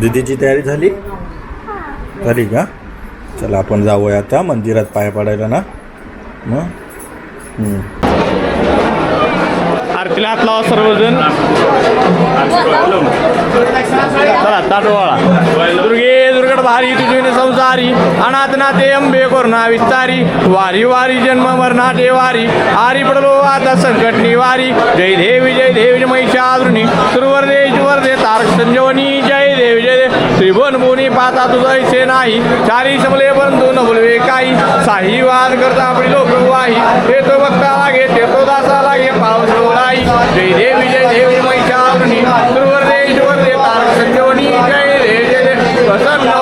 दीदीची तयारी झाली? झाली का? चला आपण जाऊया आता मंदिरात पाय पडायला ना. मग? आरतीला हात लावा सर्वजण. चला ताटवाळा दुर्गे दुर्गड भारी तुझी संसारी. अनाथ नाते अंबे कोरणा विस्तारी. वारी वारी जन्म मरणा वारी आरी पडलो आता संकट निवारी जय देवी जय देवी महिषादृणी सुरवर दे ईश्वर दे तारक संजीवनी. जय त्रिभुवन मुनी पाता तुझं ऐसे नाही. चारी समले परंतु न बोलवे काही. साही वाद करता आपली लोक वाही. ते तो बघता लागे ते तो दासा लागे पाऊस डोळाई जय देवी जय देवी महिषादृणी सुरवर दे दे तारक संजीवनी जय देव जय प्रसन्न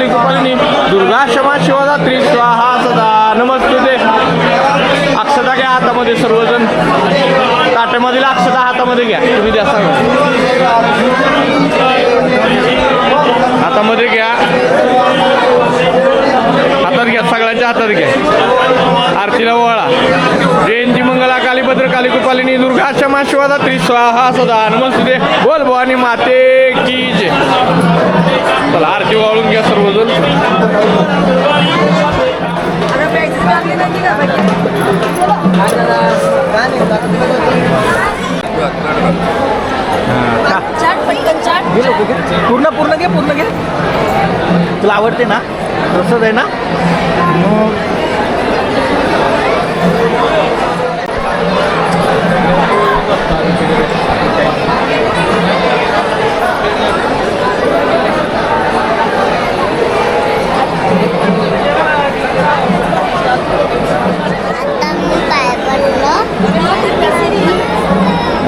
काली भद्र काली दुर्गा क्षमा शिवदात्री. स्वाहा सदा. नमस्ते. अक्षता घ्या हातामध्ये सर्वजण. ताट्यामधील अक्षता हातामध्ये घ्या. तुम्ही द्या सांगा. हातामध्ये घ्या. हातात घ्या. सगळ्यांच्या हातात घ्या. आरतीला वळा. दुर्गा क्षमा स्वाहा सदा नमस्ते बोल भवानी माते की जे चला आरती वाळून घ्या सर्वजण. चाट पटकन पूर्ण पूर्ण घे पूर्ण घे. तुला आवडते ना? तसंच आहे ना?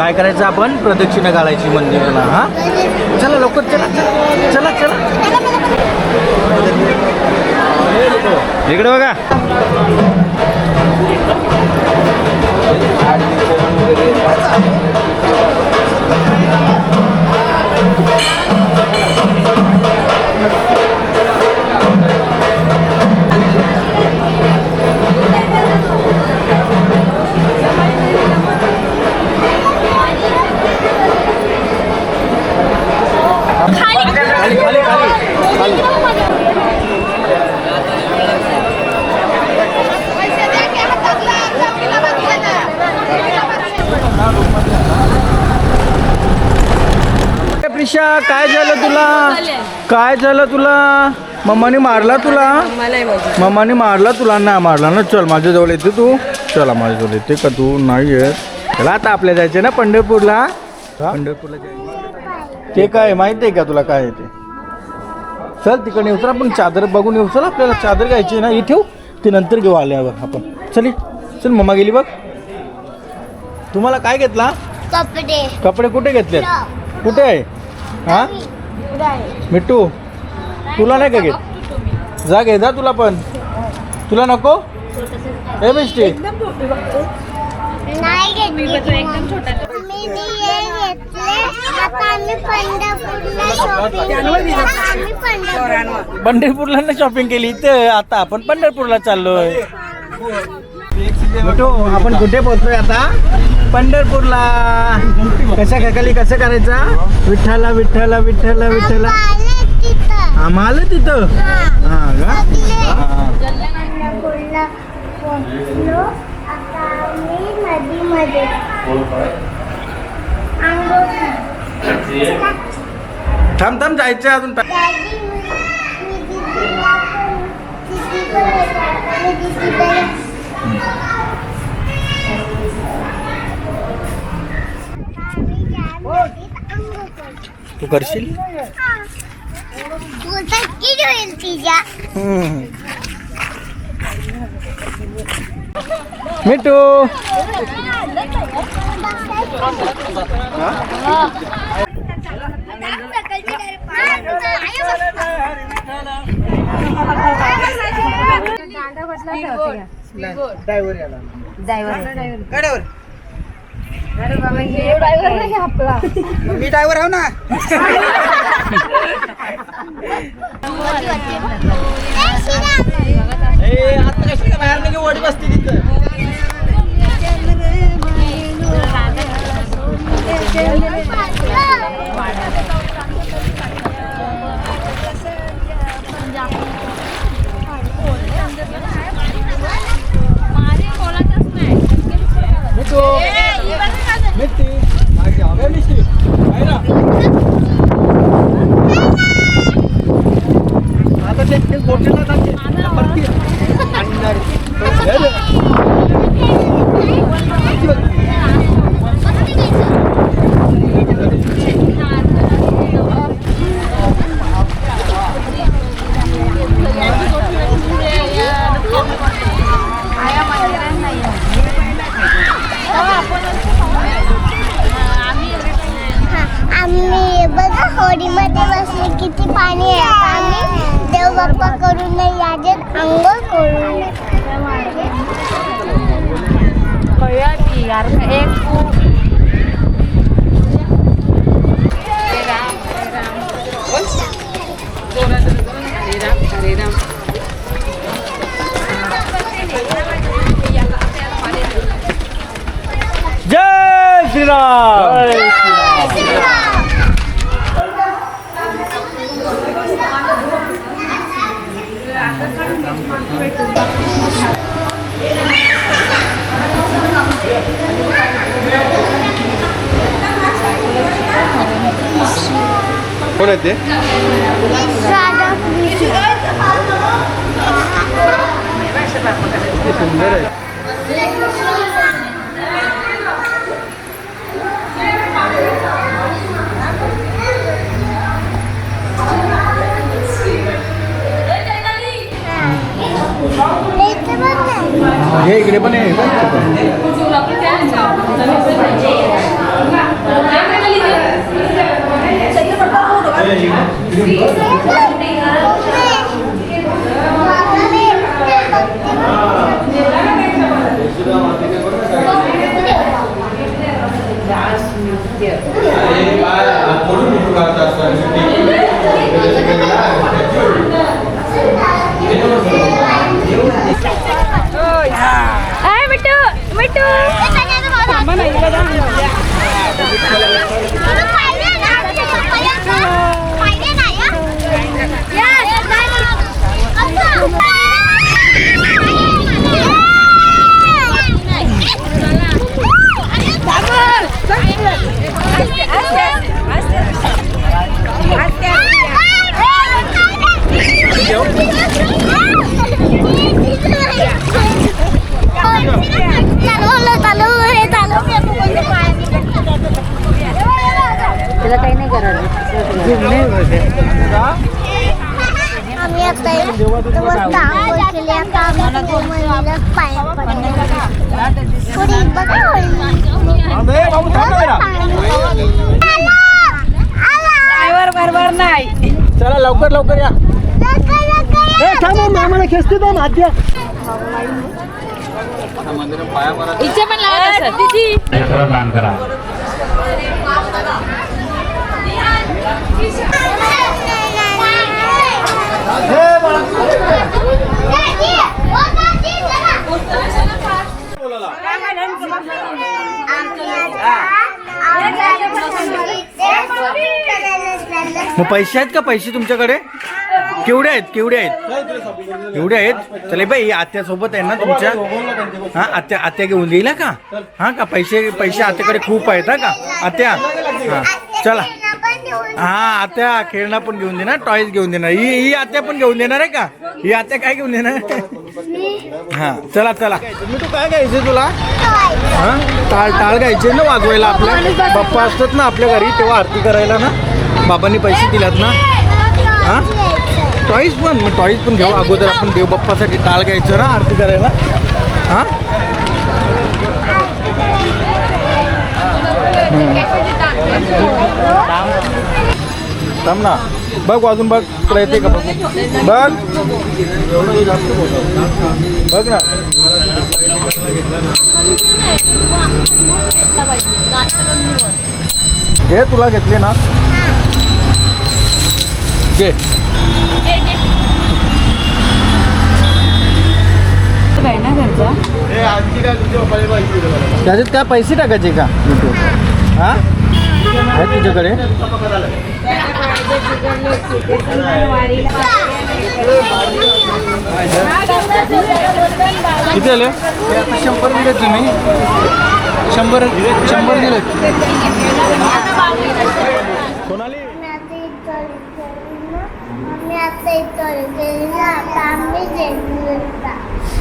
काय करायचं आपण? प्रदक्षिणा घालायची मंदिराला हा? चला लवकर चला चला चला. इकडे बघा. काय झालं तुला? काय झालं तुला? मम्माने मारला तुला? मम्माने मारला तुला? नाही मारला ना. चल माझ्याजवळ येते तू. चला माझ्याजवळ येते का तू? नाही येत चला आता आपल्या जायचे ना पंढरपूरला? पंढरपूरला जायचं ते काय माहिती आहे का तुला काय आहे ते? चल तिकडे येऊ. चल आपण चादर बघून येऊ. चल आपल्याला चादर घ्यायची ना. ही ठेवू. ती नंतर घेऊ आल्यावर आपण. चल. चल मम्मा गेली बघ. तुम्हाला काय घेतला? कपडे. कपडे कुठे घेतलेत? कुठे आहे? हा? मिट्टू तुला नाही का घेत? जा घे जा तुला पण. तुला नको? ए मिस्टी नाही घेतले मी दिये घेतले. आता आम्ही पंढरपूरला नाही शॉपिंग केली इथे. आता आपण पंढरपूरला चाललोय. मिठू आपण कुठे पोहोचलोय आता? पंढरपूरला. कशा काकाली कसं करायचा? विठ्ठला विठ्ठला विठ्ठला विठ्ठला. आले तिथं? आम्हाला तिथं हा का? थांब थांब जायचं अजून. टा- दादी मी ड्रायव्हर दीदीला मी ड्रायव्हर आहो ना कशी काय बाहेर नाही ओढी बसते तिथं मिठी मागे हवे मिठी आहे ना आता ते ते बोटीला जाते परती आणणार हे रे. आम्ही बघा होडीमध्ये बसले किती पाणी आहे. आता आम्ही देव बाप्पा करून नाही याच्यात अंघोळ करून जय श्रीराम कोण आहे ते सुंदर आहे इथे बघ ना. हे इकडे पण आहे आय मिठू मिठू चालवलं चालवलं हे चालवलं त्याला काही नाही करायचं आम्ही आता मस्त आंघोळ केली आता आम्ही देवमंदिरात पाय पडले पुढे बघा ए, बाबू थांब जरा. ड्रायव्हर बरोबर नाही. चला लवकर लवकर या. ए, थांब मग, आम्हाला खेचते तो माध्य इथे पण लावत असत तिची दान करा. मग पैसे आहेत का पैसे तुमच्याकडे? केवढे आहेत केवढे आहेत? एवढे आहेत? चले बाई आत्या सोबत आहे ना तुमच्या? हा आत्या आत्या घेऊन देईल का? हा का? पैसे पैसे आत्याकडे खूप आहेत हा का? आत्या हा. चला. हा आत्या खेळणं पण घेऊन देणार टॉयज घेऊन देणार. ही ही आत्या पण घेऊन देणार आहे का? ही आत्या काय घेऊन देणार? हा चला चला. मी तू काय घ्यायचं तुला? हा? टाळ टाळ घ्यायचे ना वाजवायला आपल्या? बाप्पा असतात ना आपल्या घरी तेव्हा आरती करायला ना? बाबांनी पैसे दिल्यात ना? हा? टॉईस पण मग टॉईस पण घेऊ. अगोदर आपण देवबाप्पासाठी टाळ घ्यायचं ना आरती करायला. हा? थांब ना. बघ अजून बघ तुला येते का बघ? बघ. बघ ना. घे तुला घेतले ना. घे. त्याच्यात काय पैसे टाकायचे का? हा? आहे तुझ्याकडे? किती आले? शंभर दिलेत तुम्ही. शंभर शंभर दिलेत. कोणाली? मी आता इथं आता आम्ही जेवून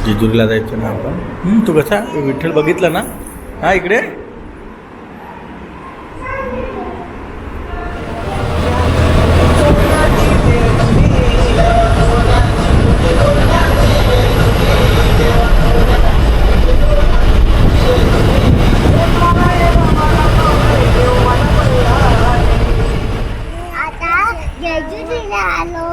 जेजुरीला जायचं ना आपण? हं, तू कसा? विठ्ठल बघितला ना? हा इकडे आता जेजुरीला आलो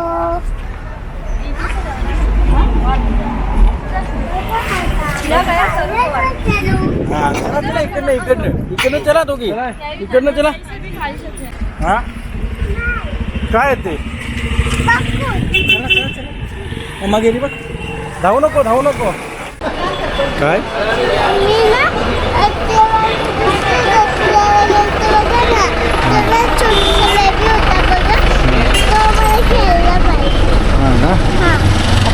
हा चला चला इकडनं इकडनं दोघी? इकडनं चला. हा? काय ते? मग गेली बघ. धावू नको धावू नको. काय? मी ना तेव्हा तेव्हा छोटासा बेबी होता बघा तो मला खेळला पाहिजे हा ना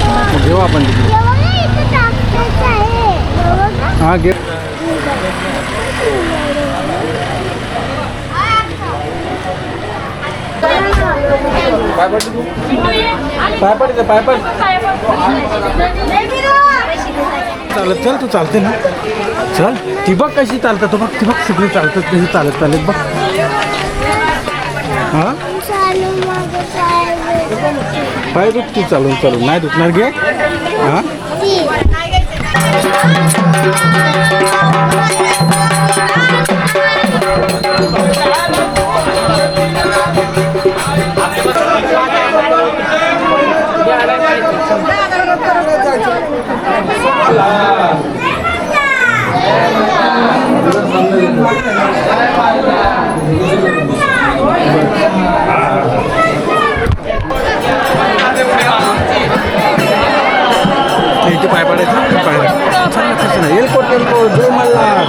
हा घेऊ आपण तिकडे तेव्हा ना इथं टाकायचं आहे बघा हा घे पाय पड तू? पाय पड इथं, पाय पड. चालत चल तू चालते ना. चल ती बघ कशी चालतात तू बघ ती बघ सगळी चालतात कशी चालत चालत बघ. हा? पाय दुख तू चालून चालून. नाही दुखणार घे हा? इथे पाय पडायचं पाय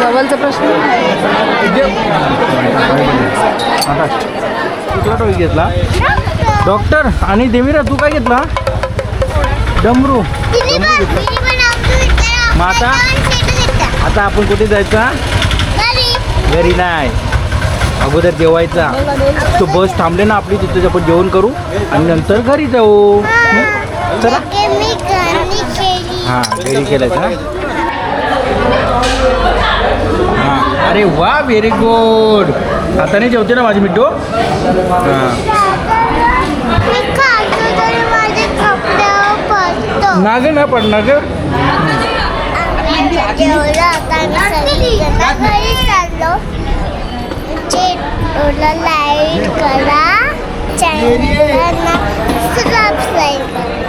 जवळचा प्रश्न कुठला टोळी घेतला डॉक्टर आणि देवीरा तू काय घेतला? डमरू. विचारा मग आता? आता आपण कुठे जायचा घरी नाही अगोदर जेवायचा. तो बस थांबले ना आपली तिथे आपण जेवण करू आणि नंतर घरी जाऊ. चला. केली. हां घरी केलं का? हां. अरे वा व्हेरी गुड आता नाही जेवते ना माझी मिठो? हां. नाग ना पडणार ग जेवलं आता आम्ही सगळेजण घरी चाललो